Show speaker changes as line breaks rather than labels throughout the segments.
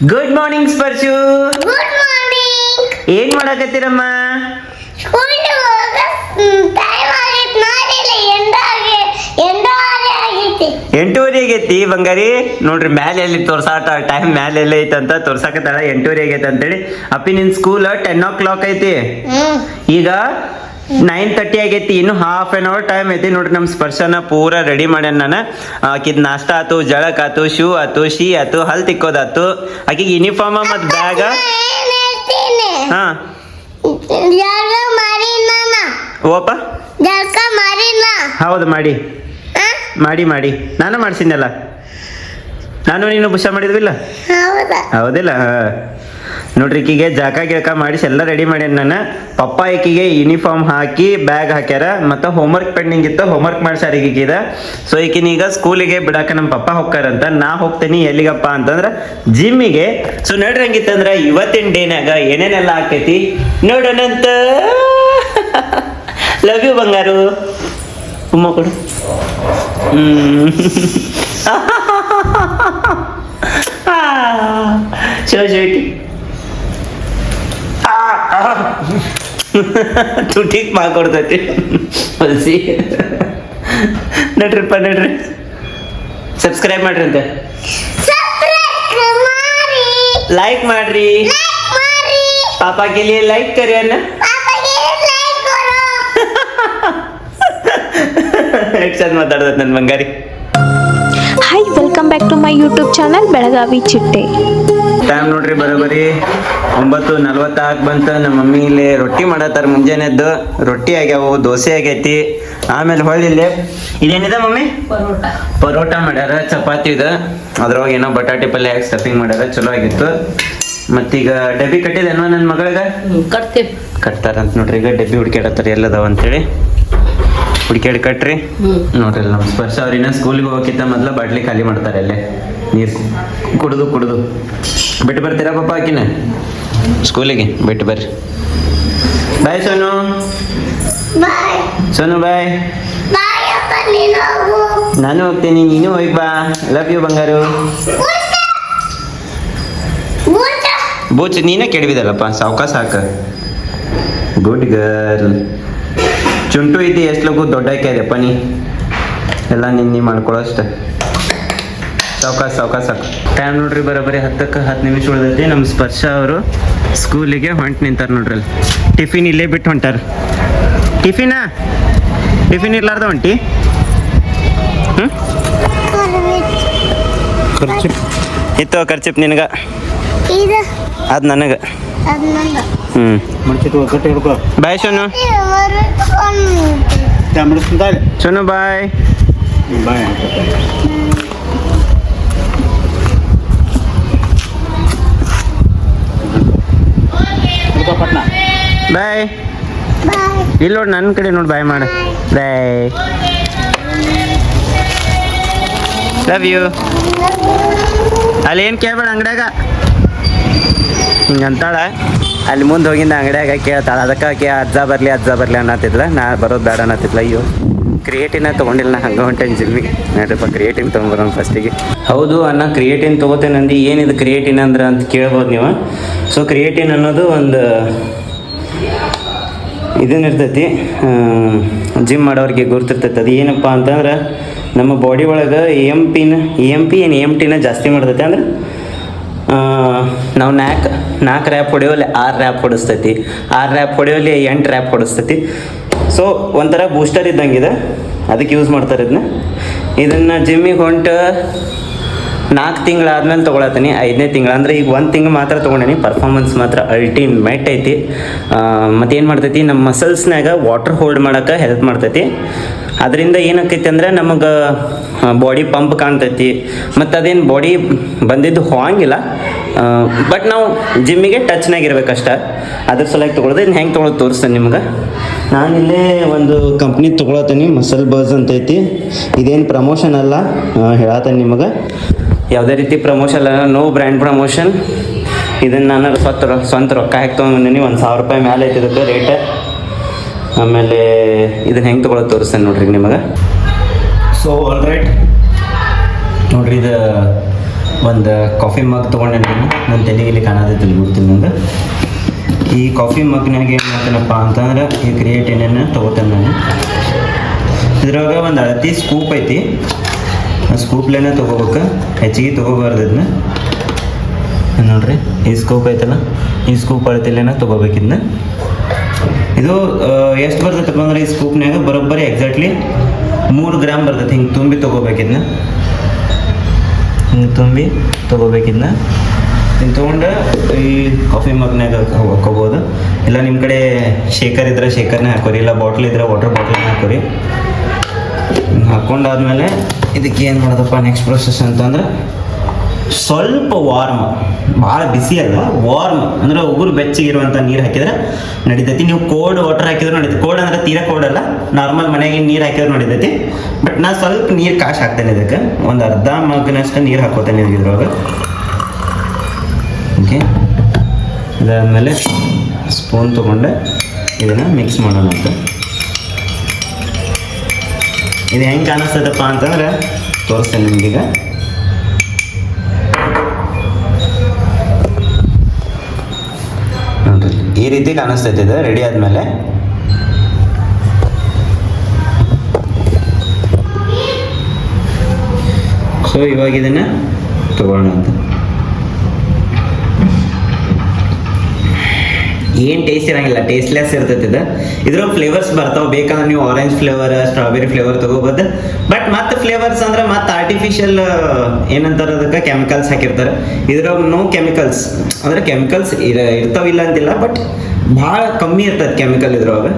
Good morning Sparshu
good morning
ಏನ್ ಮಾಡಕತ್ತೀರಮ್ಮ? ಎಂಟೂವರೆ ಆಗೈತಿ ಬಂಗಾರಿ. ನೋಡ್ರಿ ಮ್ಯಾಲೆ ಎಲ್ಲಿ ತೋರ್ಸಾಟ ಟೈಮ್ ಮ್ಯಾಲೆ ಎಲ್ಲ ಅಂತ ತೋರ್ಸಾಕತ್ತಾಳ ಎಂಟೂವರೆ ಆಗೈತೆ ಅಂತೇಳಿ. ಅಪ್ಪಿ ನಿನ್ ಸ್ಕೂಲ್ ಟೆನ್ ಓ ಕ್ಲಾಕ್ ಐತಿ ಈಗ ನೈನ್ ತರ್ಟಿ ಆಗೈತಿ ಇನ್ನು ಹಾಫ್ ಆನ್ ಅವರ್ ಟೈಮ್ ಐತಿ. ನೋಡ್ರಿ ನಮ್ಮ ಸ್ಪರ್ಶನ ಪೂರ ರೆಡಿ ಮಾಡ್ಯಾನ ನಾನು. ಆಕಿದ್ ನಾಷ್ಟ ಆತು ಜಳಕ್ ಆತು ಶೂ ಆತು ಶೀ ಆತು ಹಲ್ ತಿಕ್ಕೋದಾತು ಆಕಿಗೆ ಯೂನಿಫಾರ್ಮ್ ಮತ್ ಬ್ಯಾಗ ಹಾ. ಓಪ. ಹೌದು ಮಾಡಿ. ಮಾಡಿ ಮಾಡಿ. ನಾನು ಮಾಡ್ಸಿದ್ನಲ್ಲ. ನಾನು ನೀನು ಬುಷ ಮಾಡಿದ್ವಿಲ್ಲ?
ಹೌದಾ.
ಹೌದಿಲ್ಲ ಹಾ. ನೋಡ್ರಿ, ಈಕಿಗೆ ಜಾಕ ಗಿಳಕ ಮಾಡಿಸಿ ಎಲ್ಲ ರೆಡಿ ಮಾಡ್ಯಾನ ನಾನು. ಪಪ್ಪ ಈಕಿಗೆ ಯೂನಿಫಾರ್ಮ್ ಹಾಕಿ ಬ್ಯಾಗ್ ಹಾಕ್ಯಾರ, ಮತ್ತು ಹೋಮ್ವರ್ಕ್ ಪೆಂಡಿಂಗ್ ಇತ್ತು ಹೋಮ್ವರ್ಕ್ ಮಾಡ್ಸ್ಯಾರ ಈಗೀಗ ಸೊ ಈಕಿನ ಈಗ ಸ್ಕೂಲಿಗೆ ಬಿಡಾಕ ನಮ್ಮ ಪಪ್ಪ ಹೋಗ್ತಾರಂತ. ನಾ ಹೋಗ್ತೀನಿ, ಎಲ್ಲಿಗಪ್ಪ ಅಂತಂದ್ರೆ ಜಿಮ್ಮಿಗೆ ಸೊ ನೋಡ್ರಿ ಹಂಗಿತ್ತಂದ್ರ, ಇವತ್ತಿನ ಡೇನಾಗ ಏನೇನೆಲ್ಲ ಆಕೈತಿ? ನೋಡೋಣಂತ ಲವ್ ಯು ಬಂಗಾರು. ಉಮ್ಮ ಕೊಡು. ಶೋಟಿ ತುಟಿಗೆ ಮಾಡ್ಕೊಡ್ತೈತಿ ಹೊಲಿಸಿ. ನಡ್ರಿಪ್ಪ ನಡ್ರಿ. ಸಬ್ಸ್ಕ್ರೈಬ್ ಮಾಡ್ರಿ ಅಂತೆ ಲೈಕ್ ಮಾಡ್ರಿ. ಪಾಪ
ಗೆಲಿ ಲೈಕ್ ಕರಿ
ಅನ್ನ ಚಂದ ಮಾತಾಡ್ತೈತೆ ನನ್ನ ಬಂಗಾರಿ.
Hi welcome back to my YouTube channel Belagavi Chitte
time ನೋಡ್ರಿ ಬರೋಬರಿ. ಒಂಬತ್ತು ನಲ್ವತ್ತಾಕ್ ಬಂತ ನಮ್ಮ ಮಮ್ಮಿ ಇಲ್ಲಿ ರೊಟ್ಟಿ ಮಾಡತ್ತಾರ ಮುಂಜಾನೆದ್ದು. ರೊಟ್ಟಿ ಆಗ್ಯಾವು ದೋಸೆ ಆಗೈತಿ. ಆಮೇಲೆ ಹೊಳ್ಳಿ ಇಲ್ಲಿ ಇದೇನಿದೆ ಮಮ್ಮಿ? ಪರೋಟ. ಮಾಡ್ಯಾರ ಚಪಾತಿ ಇದೆ. ಅದ್ರೊಳಗೆ ಏನೋ ಬಟಾಟೆ ಪಲ್ಯ ಹಾಕಿ ಸ್ಟಫಿಂಗ್ ಮಾಡ್ಯಾರ ಚಲೋ ಆಗಿತ್ತು. ಮತ್ತೀಗ ಡಬ್ಬಿ ಕಟ್ಟಿದೇನೋ ನನ್ನ ಮಗಳಿಗೆ?
ಕಟ್ತೀವಿ.
ಕಟ್ತಾರಂತ ನೋಡ್ರಿ ಈಗ ಡಬ್ಬಿ ಹುಡುಕ್ಯಾಡತ್ತಾರ ಎಲ್ಲದಾವ ಅಂತೇಳಿ. ಹುಡ್ಕ್ಯಾಡಿ ಕಟ್ರಿ. ನೋಡ್ರಿ ನಮ್ಮ ಸ್ಪರ್ಶ ಅವ್ರಿನ ಸ್ಕೂಲಿಗೆ ಹೋಗಕ್ಕಿಂತ ಮೊದಲು ಬಾಟ್ಲಿ ಖಾಲಿ ಮಾಡ್ತಾರೆ ಅಲ್ಲೇ. ನೀರು ಕುಡಿದು ಕುಡಿದು. ಬಿಟ್ಟು ಬರ್ತೀರಾ ಪಾಪ ಆಕಿನ? ಸ್ಕೂಲಿಗೆ ಬಿಟ್ಟು ಬರ್ರಿ. ಬಾಯ್ ಸೋನು.
ಬಾಯ್
ಸೋನು ಬಾಯ್
ಬಾಯ್ ಅಪ್ಪ ನೀನು ಹೋಗು.
ನಾನು ಹೋಗ್ತೀನಿ ನೀನು ಹೋಗಿ ಬಾ. ಲವ್ ಯು ಬಂಗಾರು. ಬೂಚ್ ನೀನೇ ಕೆಡವಿದಲ್ಲಪ್ಪ ಸಾವ್ಕ ಸಾಕ ಗುಡ್ ಗರ್ಲ್ ಚುಂಟು ಇದ್ದು ಎಷ್ಟು ಲಗು ದೊಡ್ಡ ಆಕ್ಯಾದಪ್ಪ ನೀ. ಎಲ್ಲ ನಿನ್ನೆ ಮಾಡ್ಕೊಳ್ಳೋಷ್ಟ ಸಾವ್ಕಾಸ್ ಸಾವ್ಕಾಸ್ ಸಾಕು ಟೈಮ್ ನೋಡ್ರಿ ಬರೋಬ್ಬರಿ ಹತ್ತಕ್ಕೆ ಹತ್ತು ನಿಮಿಷ ಉಳಿದೈತಿ. ನಮ್ಮ ಸ್ಪರ್ಶ ಅವರು ಸ್ಕೂಲಿಗೆ ಹೊಂಟು ನಿಂತಾರೆ ನೋಡ್ರಿ ಅಲ್ಲಿ. ಟಿಫಿನ್ ಇಲ್ಲೇ ಬಿಟ್ಟು ಹೊಂಟಾರ. ಟಿಫಿನಾ ಟಿಫಿನ್ ಇರ್ಲಾರ್ದ ಹೊಂಟಿ ಹ್ಞೂ ಇತ್ತು ಖರ್ಚಿಪ್ ನಿನಗೆ?
ಇದು.
ಅದು ನನಗೆ. ಹ್ಞೂ ಬಾಯ್ ಸೋನು ಸೋನು ಬಾಯ್
ಬಾಯ್
ಬಾಯ್. ಇಲ್ಲ ನೋಡಿ ನನ್ನ ಕಡೆ ನೋಡಿ ಬಾಯ್ ಮಾಡು. ಬಾಯ್. ಲವ್ ಯು ಅಲ್ಲಿ ಏನು ಕೇಳ್ಬೇಡ ಅಂಗಡ್ಯಾಗ? ಹಿಂಗೆ ಅಂತಾಳ. ಅಲ್ಲಿ ಮುಂದೆ ಹೋಗಿಂದ ಅಂಗಡ್ಯಾಗ ಕೇಳ್ತಾಳ. ಅದಕ್ಕೆ ಆಕೆ ಅಜ್ಜ ಬರಲಿ ಅಜ್ಜ ಬರಲಿ ಅನ್ನತ್ತಿದ್ಲ. ನಾ ಬರೋದು ಬೇಡ ಅನ್ನತ್ತಿದ್ಲ. ಅಯ್ಯೋ ಕ್ರಿಯೇಟಿನ ತೊಗೊಂಡಿಲ್ಲ ನಾ ಹಂಗೆ ಹೊಂಟೇನಿ ಜಿಮ್ಮಿಗೆ. ನೋಡ್ರಿಪ್ಪ ಕ್ರಿಯೇಟಿನ್ ತೊಗೊಂಬರೋಣ ಫಸ್ಟಿಗೆ ಹೌದು ಅನ್ನ ಕ್ರಿಯೇಟಿನ್ ತೊಗೋತೇನಂದು. ಏನಿದು ಕ್ರಿಯೇಟಿನ್ ಅಂದ್ರೆ ಅಂತ ಕೇಳ್ಬೋದು ನೀವು. ಸೊ ಕ್ರಿಯೇಟಿನ್ ಅನ್ನೋದು ಒಂದು ಇದೇನಿರ್ತೈತಿ ಜಿಮ್ ಮಾಡೋರಿಗೆ ಗುರ್ತಿರ್ತೈತಿ. ಅದು ಏನಪ್ಪ ಅಂತಂದ್ರೆ, ನಮ್ಮ ಬಾಡಿ ಒಳಗೆ ಎ ಎಂ ಪಿನ ಎ ಎಂ ಪಿ ಏನು ಎ ಎಂ ಟಿನ ಜಾಸ್ತಿ ಮಾಡ್ತೈತಿ ಅಂದ್ರೆ ನಾವು ನಾಲ್ಕು ನಾಲ್ಕು ರ್ಯಾಪ್ ಹೊಡೆಯೋಲ್ಲಿ ಆರು ರ್ಯಾಪ್ ಹೊಡಿಸ್ತೈತಿ. ಆರು ರ್ಯಾಪ್ ಹೊಡೆಯೋಲ್ಲಿ ಎಂಟು ರ್ಯಾಪ್ ಹೊಡಿಸ್ತೈತಿ. ಸೊ ಒಂಥರ ಬೂಸ್ಟರ್ ಇದ್ದಂಗಿದೆ. ಅದಕ್ಕೆ ಯೂಸ್ ಮಾಡ್ತಾರೆ ಇದನ್ನ ಇದನ್ನು ಜಿಮ್ಮಿಗೆ ಹೊಂಟು ನಾಲ್ಕು ತಿಂಗಳಾದ್ಮೇಲೆ ತೊಗೊಳತ್ತೀನಿ, ಐದನೇ ತಿಂಗಳು. ಅಂದರೆ ಈಗ ಒಂದು ತಿಂಗಳು ಮಾತ್ರ ತೊಗೊಂಡೇನಿ ಪರ್ಫಾರ್ಮೆನ್ಸ್ ಮಾತ್ರ ಅಲ್ಟಿಮೇಟ್ ಐತಿ. ಮತ್ತೇನು ಮಾಡ್ತೈತಿ ನಮ್ಮ ಮಸಲ್ಸ್ನಾಗ ವಾಟರ್ ಹೋಲ್ಡ್ ಮಾಡೋಕೆ ಹೆಲ್ಪ್ ಮಾಡ್ತೈತಿ. ಅದರಿಂದ ಏನಾಕೈತಿ ಅಂದ್ರೆ ನಮಗೆ ಬಾಡಿ ಪಂಪ್ ಕಾಣ್ತೈತಿ. ಮತ್ತು ಅದೇನು ಬಾಡಿ ಬಂದಿದ್ದು ಹೋಗಂಗಿಲ್ಲ. ಬಟ್ ನಾವು ಜಿಮ್ಮಿಗೆ ಟಚ್ನಾಗ ಇರ್ಬೇಕಷ್ಟ. ಅದ್ರ ಸಲುವಾಗಿ ತೊಗೊಳೋದು ಇನ್ನು ಹೆಂಗೆ ತೊಗೊಳೋದು ತೋರಿಸ್ತೇನೆ ನಿಮ್ಗೆ. ನಾನಿಲ್ಲೇ ಒಂದು ಕಂಪ್ನಿ ತೊಗೊಳತ್ತೀನಿ ಮಸಲ್ ಬರ್ಸ್ ಅಂತ ಐತಿ ಇದೇನು ಪ್ರಮೋಷನ್ ಅಲ್ಲ ಹೇಳತ್ತೇನೆ ನಿಮಗೆ. ಯಾವುದೇ ರೀತಿ ಪ್ರಮೋಷನ್ ಅಲ್ಲ ನೋ ಬ್ರ್ಯಾಂಡ್ ಪ್ರಮೋಷನ್ ಇದನ್ನು ನಾನು ಸ್ವಂತ ಸ್ವಂತ ರೊಕ್ಕ ಹಾಕಿ ತೊಗೊಂಡಿನಿ ಒಂದು ಸಾವಿರ ರೂಪಾಯಿ ಮೇಲೆ ಇದಕ್ಕೆ ರೇಟ್ ಆಮೇಲೆ ಇದನ್ನು ಹೆಂಗೆ ತೊಗೊಳೋದು ತೋರಿಸ್ತೇನೆ ನೋಡ್ರಿ ನಿಮಗೆ. ಸೊ ಆಲ್ ರೈಟ್ ನೋಡ್ರಿ, ಇದು ಒಂದು ಕಾಫಿ ಮಗ್ ತೊಗೊಂಡೆ ನಾನು. ನನ್ನ ಇಲ್ಲಿ ಬಿಡ್ತೀನಿ ನಂಗೆ. ಈ ಕಾಫಿ ಮಗ್ನಾಗ ಏನು ಮಾಡ್ತೇನಪ್ಪ ಅಂತಂದ್ರೆ, ಈ ಕ್ರಿಯೇಟ್ ಏನೇನು ತೊಗೋತೇನೆ ನಾನು. ಇದ್ರಾಗ ಒಂದು ಅಳತಿ ಸ್ಕೂಪ್ ಐತಿ. ಸ್ಕೂಪ್ಲೇನೆ ತೊಗೋಬೇಕು? ಹೆಚ್ಚಿಗೆ ತೊಗೋಬಾರ್ದು ಇದನ್ನ ನೋಡ್ರಿ, ಈ ಸ್ಕೂಪ್ ಐತಲ್ಲ, ಈ ಸ್ಕೂಪ್ ಅಳತೆಲ್ಲೇನ ತೊಗೋಬೇಕಿದ್ನ ಇದು ಎಷ್ಟು ಬರ್ತೈತಪ್ಪ ಅಂದ್ರೆ ಈ ಸ್ಕೂಪ್ನಾಗ ಬರೋಬ್ಬರಿ ಎಕ್ಸಾಕ್ಟ್ಲಿ ಮೂರು ಗ್ರಾಮ್ ಬರ್ತೈತಿ. ಹಿಂಗೆ ತುಂಬಿ ತೊಗೋಬೇಕಿದ್ನ ಹಿಂಗೆ ತುಂಬಿ ತೊಗೋಬೇಕಿದ್ನ ಹಿಂಗೆ ತೊಗೊಂಡು ಈ ಕಾಫಿ ಮಗ್ನಾಗ ಹಾಕೋಬೋದು. ಇಲ್ಲ ನಿಮ್ಮ ಕಡೆ ಶೇಖರ್ ಇದ್ರೆ ಶೇಖರ್ನೇ ಹಾಕೋರಿ, ಇಲ್ಲ ಬಾಟ್ಲ್ ಇದ್ರೆ ವಾಟರ್ ಬಾಟ್ಲ್ನೇ ಹಾಕೋರಿ. ಹಿಂಗ್ ಹಾಕೊಂಡಾದ್ಮೇಲೆ ಇದಕ್ಕೆ ಏನು ಮಾಡೋದಪ್ಪ ನೆಕ್ಸ್ಟ್ ಪ್ರೊಸೆಸ್ ಅಂತಂದ್ರೆ ಸ್ವಲ್ಪ ವಾರ್ಮ್ ಭಾಳ ಬಿಸಿ ಅಲ್ಲ ವಾರ್ಮ್ ಅಂದ್ರೆ ಉಗುರು ಬೆಚ್ಚಗಿರುವಂಥ ನೀರು ಹಾಕಿದ್ರೆ ನಡಿತೈತಿ. ನೀವು ಕೋಲ್ಡ್ ವಾಟರ್ ಹಾಕಿದ್ರೆ ನಡೀತೈತಿ. ಕೋಲ್ಡ್ ಅಂದ್ರೆ ತೀರಾ ಕೋಲ್ಡ್ ಅಲ್ಲ ನಾರ್ಮಲ್ ಮನೆಗೆ ನೀರು ಹಾಕಿದ್ರೆ ನಡೀತೈತಿ. ಬಟ್ ನಾ ಸ್ವಲ್ಪ ನೀರು ಕಾಶ್ ಹಾಕ್ತೇನೆ ಇದಕ್ಕೆ. ಒಂದು ಅರ್ಧ ಮಗನಷ್ಟು ನೀರು ಹಾಕೋತೇನೆ ಇದ್ರೊಳಗೆ. ಓಕೆ ಇದಾದಮೇಲೆ ಸ್ಪೂನ್ ತೊಗೊಂಡೆ. ಇದನ್ನು ಮಿಕ್ಸ್ ಮಾಡೋಣ ಅಂತ ಇದು ಹೆಂಗೆ ಕಾಣಿಸ್ತದಪ್ಪ ಅಂತಂದ್ರೆ ತೋರಿಸ್ತೇನೆ ನಿಮಗೀಗ. ನೋಡ್ರಿ, ಈ ರೀತಿ ಕಾಣಿಸ್ತೈತೆ ಇದು ರೆಡಿ ಆದಮೇಲೆ. ಸೊ ಇವಾಗ ಇದನ್ನು ತಗೊಳ್ಳೋಣ ಅಂತ. ಏನು ಟೇಸ್ಟ್ ಇರಂಗಿಲ್ಲ ಟೇಸ್ಟ್ಲೆಸ್ ಇರ್ತೈತಿ ಇದು. ಇದ್ರ ಫ್ಲೇವರ್ಸ್ ಬರ್ತಾವೆ. ಬೇಕಂದ್ರೆ ನೀವು ಆರೆಂಜ್ ಫ್ಲೇವರ್ ಸ್ಟ್ರಾಬೆರಿ ಫ್ಲೇವರ್ ತಗೋಬಹುದು ಬಟ್ ಮತ್ತೆ ಫ್ಲೇವರ್ಸ್ ಅಂದ್ರೆ ಮತ್ತೆ ಆರ್ಟಿಫಿಷಿಯಲ್ ಏನಂತಾರೆ ಅದಕ್ಕೆ? ಕೆಮಿಕಲ್ಸ್ ಹಾಕಿರ್ತಾರೆ. ಇದ್ರಾಗ ನೋ ಕೆಮಿಕಲ್ಸ್ ಅಂದ್ರೆ ಕೆಮಿಕಲ್ಸ್ ಇರ ಇರ್ತಾವಿಲ್ಲ ಅಂತಿಲ್ಲ ಬಟ್ ಭಾಳ ಕಮ್ಮಿ ಇರ್ತದೆ ಕೆಮಿಕಲ್ ಇದ್ರೊಳಗೆ.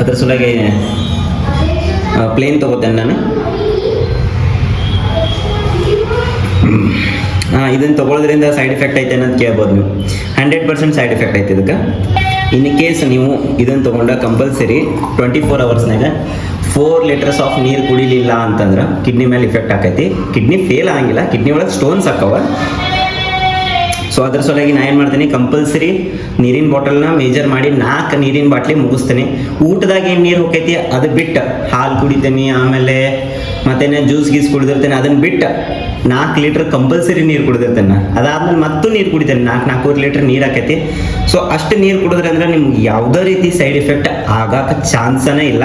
ಅದ್ರ ಸಲುವಾಗಿ ಪ್ಲೇನ್ ತಗೋತೇನೆ ನಾನು. ಇದನ್ನು ತಗೊಳ್ಳೋದ್ರಿಂದ ಸೈಡ್ ಎಫೆಕ್ಟ್ ಐತೆ ಅನ್ನೋದು ಕೇಳ್ಬೋದು ನೀವು. ಹಂಡ್ರೆಡ್ ಪರ್ಸೆಂಟ್ ಸೈಡ್ ಎಫೆಕ್ಟ್ ಐತೆ ಇದಕ್ಕೆ. ಇನ್ ಕೇಸ್ ನೀವು ಇದನ್ನು ತೊಗೊಂಡ ಕಂಪಲ್ಸರಿ ಟ್ವೆಂಟಿ ಫೋರ್ ಅವರ್ಸ್ನಾಗ ಫೋರ್ ಲೀಟರ್ಸ್ ಆಫ್ ನೀರು ಕುಡಿಲಿಲ್ಲ ಅಂತಂದ್ರೆ ಕಿಡ್ನಿ ಮೇಲೆ ಇಫೆಕ್ಟ್ ಆಕೈತಿ. ಕಿಡ್ನಿ ಫೇಲ್ ಆಗಂಗಿಲ್ಲ. ಕಿಡ್ನಿ ಒಳಗೆ ಸ್ಟೋನ್ಸ್ ಹಾಕವ ಸೊ ಅದ್ರ ಸಲುವಾಗಿ ನಾ ಏನು ಮಾಡ್ತೀನಿ? ಕಂಪಲ್ಸರಿ ನೀರಿನ ಬಾಟಲ್ನ ಮೇಜರ್ ಮಾಡಿ ನಾಲ್ಕು ನೀರಿನ ಬಾಟ್ಲಿ ಮುಗಿಸ್ತೀನಿ. ಊಟದಾಗ ಏನು ನೀರು ಹೋಗೈತಿ ಅದು ಬಿಟ್ಟು. ಹಾಲು ಕುಡಿತೀನಿ, ಆಮೇಲೆ ಮತ್ತೇನೆ ಜ್ಯೂಸ್ ಗೀಸ್ ಕುಡಿದಿರ್ತೇನೆ ಅದನ್ನ ಬಿಟ್ಟು ನಾಲ್ಕು ಲೀಟ್ರ್ ಕಂಪಲ್ಸರಿ ನೀರು ಕುಡಿದಿರ್ತೇನೆ ಅದಾದ್ಮೇಲೆ ಮತ್ತೂ ನೀರು ಕುಡಿತೇನೆ, ನಾಲ್ಕು, ನಾಲ್ಕೂವರೆ ಲೀಟ್ರ್ ನೀರು ಹಾಕೈತಿ ಸೊ ಅಷ್ಟು ನೀರು ಕುಡಿದ್ರೆ ಅಂದ್ರೆ ನಿಮ್ಗೆ ಯಾವುದೇ ರೀತಿ ಸೈಡ್ ಎಫೆಕ್ಟ್ ಆಗಾಕ ಚಾನ್ಸನೇ ಇಲ್ಲ.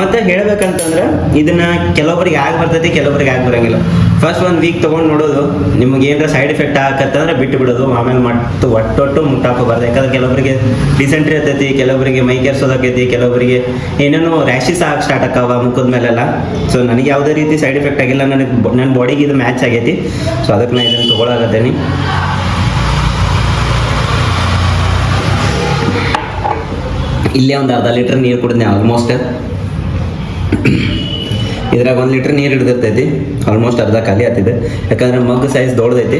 ಮತ್ತು ಹೇಳ್ಬೇಕಂತಂದ್ರೆ ಇದನ್ನ ಕೆಲವೊಬ್ರಿಗೆ ಆಗಿ ಬರ್ತೈತಿ ಕೆಲವೊಬ್ಬರಿಗೆ ಆಗಿ ಬರಂಗಿಲ್ಲ. ಫಸ್ಟ್ ಒಂದು ವೀಕ್ ತೊಗೊಂಡು ನೋಡೋದು, ನಿಮ್ಗೆ ಏನಾರ ಸೈಡ್ ಎಫೆಕ್ಟ್ ಆಗತ್ತಂದ್ರೆ ಬಿಟ್ಟು ಬಿಡೋದು, ಆಮೇಲೆ ಮತ್ತು ಒಟ್ಟೊಟ್ಟು ಮುಟ್ಟಾಕೋಬಾರ್ದು ಯಾಕಂದ್ರೆ ಕೆಲವೊಬ್ಬರಿಗೆ ಡಿಸೆಂಟ್ರಿ ಇರ್ತೈತಿ ಕೆಲವೊಬ್ಬರಿಗೆ ಮೈ ಕೆರ್ಸೋದಾಕೈತಿ ಕೆಲವೊಬ್ಬರಿಗೆ ಏನೇನೋ ರ್ಯಾಶಸ್ ಆಗಿ ಸ್ಟಾರ್ಟ್ ಆಕಾವ ಮುಖದ ಮೇಲೆಲ್ಲ. ಸೊ ನನಗೆ ಯಾವುದೇ ರೀತಿ ಸೈಡ್ ಎಫೆಕ್ಟ್ ಆಗಿಲ್ಲ. ನನಗೆ ನನ್ನ ಬಾಡಿಗೆ ಇದು ಮ್ಯಾಚ್ ಆಗೈತಿ. ಸೊ ಅದಕ್ಕೆ ನಾನು ಇದನ್ನು ತೊಗೊಳಕತ್ತೇನೆ ಇಲ್ಲೇ ಒಂದು ಅರ್ಧ ಲೀಟ್ರ್ ನೀರು ಕುಡಿದ್ನೆ ಆಲ್ಮೋಸ್ಟ್ ಇದ್ರಾಗ ಒಂದು ಲೀಟ್ರ್ ನೀರು ಹಿಡಿದಿರ್ತೈತಿ. ಆಲ್ಮೋಸ್ಟ್ ಅರ್ಧ ಖಾಲಿ ಆಗ್ತಿದೆ. ಯಾಕಂದ್ರೆ ಮಗ್ ಸೈಜ್ ದೊಡ್ಡದೈತಿ.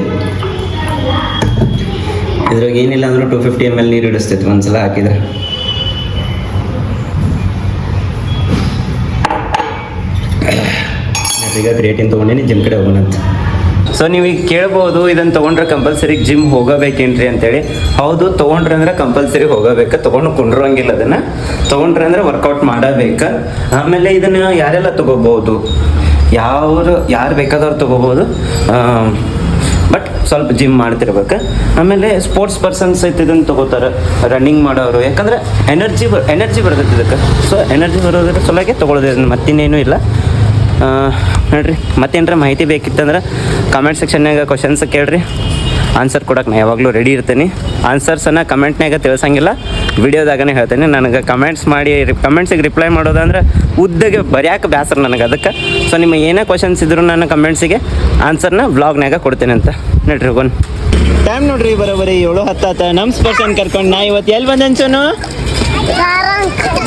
ಇದ್ರಾಗ ಏನಿಲ್ಲ ಅಂದ್ರೆ ಟು ಫಿಫ್ಟಿ ಎಂ ಎಲ್ ನೀರು ಹಿಡಿಸ್ತೈತಿ ಒಂದ್ಸಲ ಹಾಕಿದ್ರೆ. ಈಗ ಕ್ರಿಯೇಟಿನ್ ತೊಗೊಂಡೇನಿ? ಜಿಮ್ ಕಡೆ ಹೋಗೋಣ ಅಂತ. ಸೊ ನೀವು ಈಗ ಕೇಳ್ಬೋದು ಇದನ್ನು ತೊಗೊಂಡ್ರೆ ಕಂಪಲ್ಸರಿ ಜಿಮ್ ಹೋಗಬೇಕೇನ್ರಿ ಅಂತೇಳಿ. ಹೌದು, ತೊಗೊಂಡ್ರೆ ಅಂದ್ರೆ ಕಂಪಲ್ಸರಿ ಹೋಗಬೇಕು, ತೊಗೊಂಡು ಕುಂಡ್ರಂಗಿಲ್ಲ ಅದನ್ನು. ತೊಗೊಂಡ್ರೆ ಅಂದ್ರೆ ವರ್ಕೌಟ್ ಮಾಡಬೇಕಾ. ಆಮೇಲೆ ಇದನ್ನು ಯಾರೆಲ್ಲ ತಗೋಬೋದು ಯಾರು ಯಾರು ಬೇಕಾದವ್ರು ತಗೋಬೋದು ಬಟ್ ಸ್ವಲ್ಪ ಜಿಮ್ ಮಾಡ್ತಿರ್ಬೇಕು. ಆಮೇಲೆ ಸ್ಪೋರ್ಟ್ಸ್ ಪರ್ಸನ್ಸ್ ಐತೆ ಇದನ್ನು ತಗೋತಾರೆ ರನ್ನಿಂಗ್ ಮಾಡೋರು. ಯಾಕಂದ್ರೆ ಎನರ್ಜಿ ಎನರ್ಜಿ ಬರ್ತೈತೆ ಇದಕ್ಕೆ. ಸೊ ಎನರ್ಜಿ ಬರೋದ್ರ ಸಲುವಾಗಿ ತೊಗೊಳೋದು ಇದನ್ನ. ಮತ್ತಿನ್ನೇನು ಇಲ್ಲ. ನೋಡ್ರಿ ಮತ್ತೇನರ ಮಾಹಿತಿ ಬೇಕಿತ್ತಂದ್ರೆ ಕಮೆಂಟ್ ಸೆಕ್ಷನ್ನಾಗ ಕ್ವಶನ್ಸ್ ಕೇಳ್ರಿ. ಆನ್ಸರ್ ಕೊಡಕ್ಕೆ ನಾನು ಯಾವಾಗಲೂ ರೆಡಿ ಇರ್ತೀನಿ. ಆನ್ಸರ್ಸನ್ನು ಕಮೆಂಟ್ನಾಗ ತಿಳಿಸಂಗಿಲ್ಲ. ವಿಡಿಯೋದಾಗನೇ ಹೇಳ್ತೇನೆ. ನನಗೆ ಕಮೆಂಟ್ಸ್ ಮಾಡಿ ಕಮೆಂಟ್ಸಿಗೆ ರಿಪ್ಲೈ ಮಾಡೋದಂದ್ರೆ ಉದ್ದಗೆ ಬರೆಯೋಕೆ ಬೇಸರ ನನಗೆ ಅದಕ್ಕೆ. ಸೊ ನಿಮ್ಮ ಏನೇ ಕ್ವಶನ್ಸ್ ಇದ್ರು ನಾನು ಕಮೆಂಟ್ಸಿಗೆ ಆನ್ಸರ್ನ ವ್ಲಾಗ್ನಾಗ ಕೊಡ್ತೇನೆ ಅಂತ. ನೋಡ್ರಿ ಹೋಗೋಣ. ಟೈಮ್ ನೋಡ್ರಿ ಬರೋಬರಿ. ಏಳು ಹತ್ತಾತ ನಮ್ಮ ಸ್ಪರ್ಶನ್ ಕರ್ಕೊಂಡು ನಾ ಇವತ್ತು ಎಲ್ಲಿ ಬಂದೆ ಅನ್ಸೋನು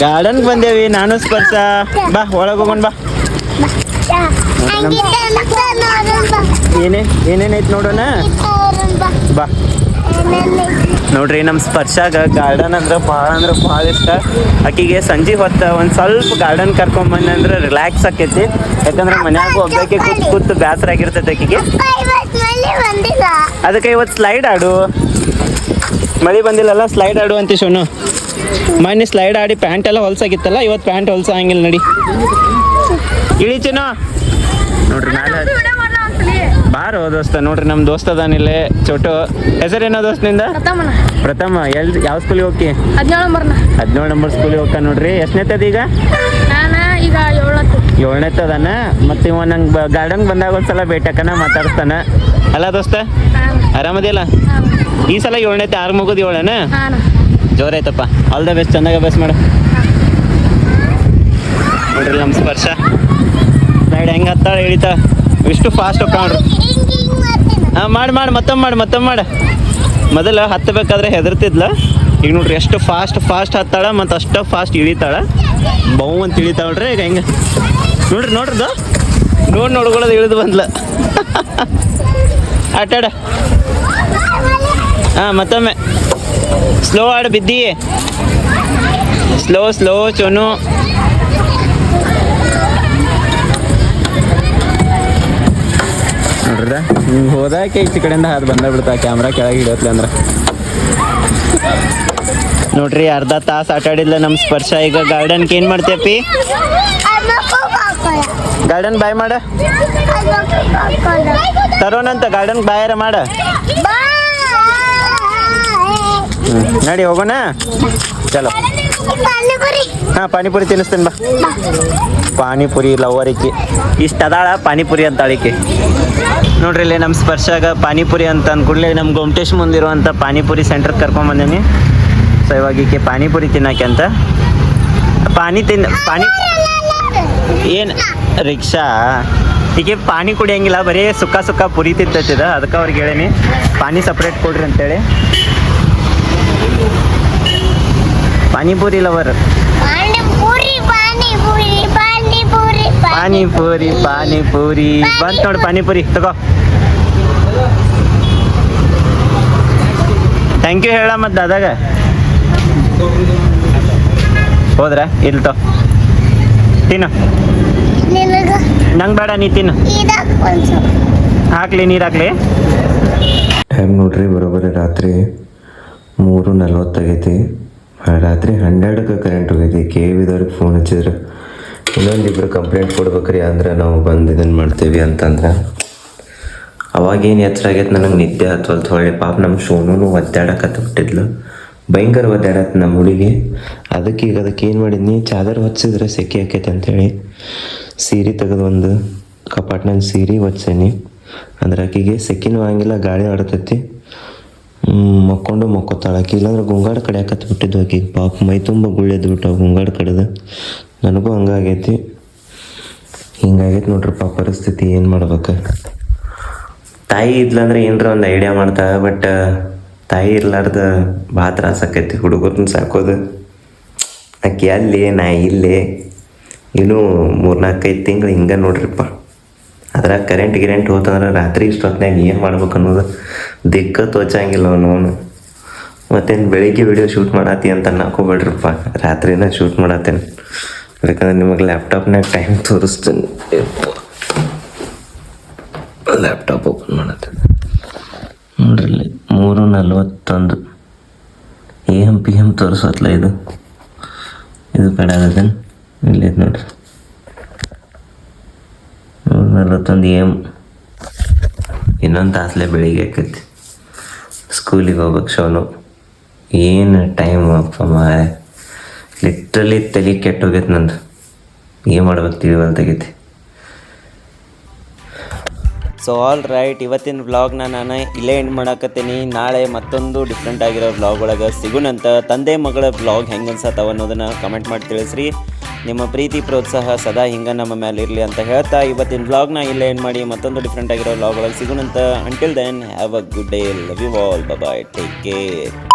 ಗಾರ್ಡನ್ಗೆ ಬಂದೇವಿ. ನಾನು ಸ್ಪರ್ಶ. ಬಾ ಒಳಗೆ ಹೋಗೋಣ ಬಾ. ಏನೇ ನೋಡೋಣ?
ಬಾ.
ನೋಡ್ರಿ ನಮ್ಮ ಸ್ಪರ್ಶಾಗ ಗಾರ್ಡನ್ ಅಂದ್ರೆ ಭಾಳ ಅಂದ್ರೆ ಭಾಳ ಇಷ್ಟ. ಆಕಿಗೆ ಸಂಜೆ ಹೊತ್ತು ಒಂದು ಸ್ವಲ್ಪ ಗಾರ್ಡನ್ ಕರ್ಕೊಂಬಂದೆ ಅಂದ್ರೆ ರಿಲ್ಯಾಕ್ಸ್ ಆಕೈತಿ. ಯಾಕಂದ್ರೆ ಮನ್ಯಾಗ ಒಬ್ಬಕ್ಕೆ ಕೂತ್ ಕೂತು ಬೇಸರ ಆಗಿರ್ತೈತೆ ಆಕಿಗೆ. ಅದಕ್ಕೆ ಇವತ್ತು ಸ್ಲೈಡ್ ಆಡು. ಮಳೆ ಬಂದಿಲ್ಲಲ್ಲ ಸ್ಲೈಡ್ ಆಡು ಅಂತ ಶೋನು. ಮೊನ್ನೆ ಸ್ಲೈಡ್ ಆಡಿ ಪ್ಯಾಂಟ್ ಎಲ್ಲ ಹೊಲ್ಸಾಗಿತ್ತಲ್ಲ ಇವತ್ತು ಪ್ಯಾಂಟ್ ಹೊಲ್ಸ ಹಂಗಿಲ್ಲ ನಡಿ. ಇಳಿ ಚಿನ್ನು. ನೋಡ್ರಿ ಮ್ಯಾಲೆ ಬಾರೋ ದೋಸ್ತ ನೋಡ್ರಿ ನಮ್ಮ ದೋಸ್ತ ಅದಾನಿಲ್ಲೇ ಚೋಟು. ಹೆಸರೇನೋ ದೋಸ್ತ ನಿಂದ?
ಪ್ರಥಮನ.
ಪ್ರಥಮ ಎಲ್ ಯಾವ ಸ್ಕೂಲಿಗೆ ಹೋಗಿ
ಹದಿನೇಳು
ನಂಬರ್ ಸ್ಕೂಲಿಗೆ ಹೋಗ್ತಾ ನೋಡ್ರಿ. ಎಷ್ಟನೇತದ ಈಗ? ಏಳನೇತದಾನ ಮತ್ತೆ ಇವ ನಂಗೆ ಗಾರ್ಡನ್ ಬಂದಾಗ ಒಂದ್ಸಲ ಬೇಟಕ್ಕನ ಮಾತಾಡಿಸ್ತಾನ. ಅಲ್ಲ ದೋಸ್ತ ಆರಾಮದಿಲ್ಲ ಈ ಸಲ ಏಳನೇತೆ ಆರು ಮುಗಿದು ಏಳನ?
ಜೋರ್
ಜೋರಾಯ್ತಪ್ಪ ಆಲ್ ದ ಬೆಸ್ಟ್ ಚೆನ್ನಾಗಿ ಅಭ್ಯಾಸ ಮಾಡು. ನೋಡ್ರಿ ನಮ್ಮ ಸ್ಪರ್ಶ. ಸೈಡ್ ಹೆಂಗೆ ಹತ್ತಾಳೆ ಇಳಿತಾ ಇಷ್ಟು ಫಾಸ್ಟ್ ಹೋಗ್ಕೊಂಡ್ರು ಹಾ, ಮಾಡಿ ಮಾಡಿ, ಮತ್ತೊಮ್ಮೆ ಮಾಡಿ ಮತ್ತೊಮ್ಮೆ ಮಾಡಿ. ಮೊದಲು ಹತ್ತಬೇಕಾದ್ರೆ ಹೆದರ್ತಿದ್ಲ. ಈಗ ನೋಡ್ರಿ, ಎಷ್ಟು ಫಾಸ್ಟ್ ಫಾಸ್ಟ್ ಹತ್ತಾಳ ಮತ್ತು ಅಷ್ಟು ಫಾಸ್ಟ್ ಇಳಿತಾಳ. ಬೌ ಅಂತ ಇಳಿತಾಳ್ರಿ ಈಗ ಹೆಂಗೆ? ನೋಡ್ರಿ ನೋಡ್ರದು ನೋಡಿ ನೋಡ್ಕೊಳ್ಳೋದು ಇಳಿದು ಬಂದ್ಲ. ಆಟಾಡ ಹಾಂ, ಮತ್ತೊಮ್ಮೆ. ಸ್ಲೋ ಆಡು, ಬಿದ್ದಿ. Slow slow ಚೊನು. ನೋಡ್ರದ ಹಿಂಗೆ ಹೋದಾಕೆ ಈಚೆ ಕಡೆಯಿಂದ ಅದು ಬಂದ ಬಿಡ್ತಾ ಕ್ಯಾಮ್ರಾ ಕೆಳಗೆ ಹಿಡಿಯತ್ಲೆ ಅಂದ್ರೆ. ನೋಡ್ರಿ ಅರ್ಧ ತಾಸು ಆಟ ಆಡಿದ್ಲ ನಮ್ಮ ಸ್ಪರ್ಶ. ಈಗ ಗಾರ್ಡನ್ಗೆ ಏನು ಮಾಡ್ತೀಯಪ್ಪಿ ಗಾರ್ಡನ್ ಬಾಯ್ ಮಾಡ. ತರೋನಂತ ಗಾರ್ಡನ್ ಬಾಯಾರ ಮಾಡ. ನಡಿ ಹೋಗೋಣ. ಚಲೋ. ಹಾಂ ಪಾನಿಪುರಿ ತಿನ್ನಿಸ್ತೇನೆ ಬಾ. ಪಾನಿಪುರಿ ಲವರ್ ಇಷ್ಟ ಇಷ್ಟು ಅದಾಳ ಪಾನಿಪುರಿ ಅಂತ ಅಳಿಕೆ. ನೋಡ್ರಿ ಇಲ್ಲಿ ನಮ್ಮ ಸ್ಪರ್ಶಾಗ ಪಾನಿಪುರಿ ಅಂತ ಅಂದ್ಕೂಡ್ಲೆ ನಮ್ಮ ಗೊಮಟೇಶ್ ಮುಂದಿರುವಂಥ ಪಾನಿಪುರಿ ಸೆಂಟ್ರಿಗೆ ಕರ್ಕೊಂಬಂದೇನಿ ಸೊ ಇವಾಗ ಈಕೆ ಪಾನಿಪುರಿ ತಿನ್ನಕ್ಕೆ ಅಂತ. ಪಾನಿ ತಿನ್ ಪಾನಿ ಏನು ರಿಕ್ಷಾ? ಈಕೆ ಪಾನಿ ಕುಡಿಯಂಗಿಲ್ಲ ಬರೀ ಸುಕ್ಕ ಸುಕ್ಕ ಪುರಿ ತಿಂತೈತಿದ ಅದಕ್ಕೆ ಅವ್ರಿಗೆ ಹೇಳೀನಿ. ಪಾನಿ ಸಪ್ರೇಟ್ ಕೊಡ್ರಿ ಅಂತೇಳಿ. ಪಾನಿಪುರಿ ಲವರ್.
ಪಾನಿಪುರಿ ಪಾನಿಪುರಿ ಪಾನಿಪುರಿ
ಪಾನಿಪುರಿ ಪಾನಿಪುರಿ. ಬಂತ್ ನೋಡು ಪಾನಿಪುರಿ ತಗೋ. ಥ್ಯಾಂಕ್ ಯು ಹೇಳ ಮತ್ತೆ ದಾದಾಗ. ಹೋದ್ರ? ಇಲ್ಲಿ ತೋ ತಿನ್ನು. ನಂಗೆ ಬೇಡ ನೀ ತಿನ್ನು. ಹಾಕ್ಲಿ ನೀರು ಹಾಕ್ಲಿ.
ಟೈಮ್ ನೋಡ್ರಿ ಬರೋಬ್ಬರಿ ರಾತ್ರಿ ಮೂರು ನಲ್ವತ್ತಾಗೈತಿ ರಾತ್ರಿ ಹನ್ನೆರಡಕ್ಕೆ ಕರೆಂಟ್ ಹೋಗಿದೆ ಕೆ ವಿದವ್ರಿಗೆ ಫೋನ್ ಹಚ್ಚಿದ್ರು ಇನ್ನೊಂದಿಬ್ರು ಕಂಪ್ಲೇಂಟ್ ಕೊಡ್ಬೇಕ್ರಿ ಅಂದ್ರೆ ನಾವು ಬಂದು ಇದನ್ನು ಮಾಡ್ತೀವಿ ಅಂತಂದ್ರೆ. ಅವಾಗೇನು ಎಚ್ಚರ ಆಗೈತೆ ನನಗೆ ನಿದ್ದೆ ಹತ್ವಲ್ತು ಹೊಳ್ಳಿ ಪಾಪ ನಮ್ಮ ಶೋನು ಒದ್ದಾಡಕತ್ತ ಬಿಟ್ಟಿದ್ಲು. ಭಯಂಕರ ಒದ್ದಾಡತ್ತೆ ನಮ್ಮ ಹುಡುಗಿ. ಅದಕ್ಕೆ ಈಗ ಅದಕ್ಕೆ ಏನು ಮಾಡಿದ್ನಿ ಚಾದರ್ ಹೊಚ್ಚಿದ್ರೆ ಸೆಕೆ ಆಕೈತೆ ಅಂತೇಳಿ ಸೀರೆ ತೆಗೆದು ಒಂದು ಕಪಾಟ್ನಲ್ಲಿ ಸೀರೆ ಹೊಚ್ಚೇನಿ ಅಂದ್ರೆ ಆಕೆಗೆ ಸೆಕೆನೂ ಆಗಂಗಿಲ್ಲ, ಗಾಳಿ ಆಡ್ತೈತಿ. ಮಕ್ಕೊಂಡು ಮಕ್ಕೋತಾಳ. ಆಕಿ ಇಲ್ಲಾಂದ್ರೆ ಕಡೆ ಕಡಿಯಾಕತ್ ಬಿಟ್ಟಿದ್ವು ಆಕಿ? ಪಾಪ ಮೈ ತುಂಬ ಗುಳ್ಳೆದ್ದು ಬಿಟ್ಟು ಗುಂಗಾಡ ಕಡೆದ. ನನಗೂ ಹಂಗಾಗೈತಿ ಹಿಂಗಾಗೈತಿ ನೋಡ್ರಪ್ಪ ಪರಿಸ್ಥಿತಿ, ಏನು ಮಾಡ್ಬೇಕು? ತಾಯಿ ಇದ್ಲಂದ್ರೆ ಏನರ ಒಂದು ಐಡಿಯಾ ಮಾಡ್ತಾಳೆ ಬಟ್ ತಾಯಿ ಇರ್ಲಾರ್ದ ಭಾಳ ತ್ರಾಸ ಆಕೈತಿ. ಹುಡುಗರನ್ನ ಸಾಕೋದು. ಆಕೆ ಅಲ್ಲಿ, ನಾ ಇಲ್ಲೇ. ಇನ್ನೂ ಮೂರ್ನಾಲ್ಕೈದು ತಿಂಗಳು ಹಿಂಗೆ ನೋಡ್ರಿಪ್ಪ. ಅದ್ರಾಗ ಕರೆಂಟ್ ಗಿರೆಂಟ್ ಹೋತಂದ್ರೆ ರಾತ್ರಿ ಇಷ್ಟೊತ್ತಿನಾಗ ಏನು ಮಾಡ್ಬೇಕು ಅನ್ನೋದು ದಿಕ್ಕ ತೋಚಂಗಿಲ್ಲ ಅವನು ಅವನು. ಮತ್ತೇನು ಬೆಳಿಗ್ಗೆ ವಿಡಿಯೋ ಶೂಟ್ ಮಾಡತ್ತಿ ಅಂತ ಹಾಕೋಬೇಡ್ರಪ್ಪ ರಾತ್ರಿನ ಶೂಟ್ ಮಾಡತ್ತೇನೆ ಯಾಕಂದ್ರೆ ನಿಮಗೆ ಲ್ಯಾಪ್ಟಾಪ್ನಾಗ ಟೈಮ್ ತೋರಿಸ್ತೇನೆ. ಲ್ಯಾಪ್ಟಾಪ್ ಓಪನ್ ಮಾಡತ್ತೇನೆ ನೋಡ್ರಿ ಇಲ್ಲಿ ಮೂರು ನಲ್ವತ್ತೊಂದು ಎ ಎಂ ಪಿ ಎಂ ತೋರಿಸತ್ಲ ಇದು? ಇದು ಬೇಡ ಆಗತ್ತೇನು? ಇಲ್ಲಿ ನೋಡ್ರಿ. ಮೂರು ನಲ್ವತ್ತೊಂದು ಎ ಎಂ ಇನ್ನೊಂದು ತಾಸಲೆ ಬೆಳಿಗ್ಗೆ ಆಕೈತಿ. ಸ್ಕೂಲಿಗೆ ಹೋಗ್ಬೇಕು ಶೋನು ಏನು ಟೈಮ್ ಅಪ್ಪ ಮಾರ ಲಿಟ್ರಲಿ ತಲೆ ಕೆಟ್ಟೋಗೈತೆ ನಂದು. ಏನು ಮಾಡ್ಬೇಕು ತಿಳಿವಲ್ದಾಗೈತಿ
ಸೊ ಆಲ್ ರೈಟ್ ಇವತ್ತಿನ ವ್ಲಾಗ್ನ ನಾನು ಇಲ್ಲೇ ಎಂಡ್ ಮಾಡಾಕತ್ತೀನಿ. ನಾಳೆ ಮತ್ತೊಂದು ಡಿಫ್ರೆಂಟ್ ಆಗಿರೋ ವ್ಲಾಗ್ ಒಳಗೆ ಸಿಗುಣಂತ ತಂದೆ ಮಗಳ ವ್ಲಾಗ್ ಹೆಂಗೆ ಅನ್ಸತ್ತವ ಅನ್ನೋದನ್ನು ಕಮೆಂಟ್ ಮಾಡಿ ತಿಳಿಸ್ರಿ. ನಿಮ್ಮ ಪ್ರೀತಿ, ಪ್ರೋತ್ಸಾಹ ಸದಾ ಹಿಂಗೆ ನಮ್ಮ ಮೇಲೆ ಇರಲಿ ಅಂತ ಹೇಳ್ತಾ ಇವತ್ತಿನ ವ್ಲಾಗ್ನ ಇಲ್ಲೇ ಎಂಡ್ ಮಾಡಿ ಮತ್ತೊಂದು ಡಿಫ್ರೆಂಟ್ ಆಗಿರೋ ವ್ಲಾಗ್ ಒಳಗೆ ಸಿಗುಣಂತ until then have a good day love you all bye take care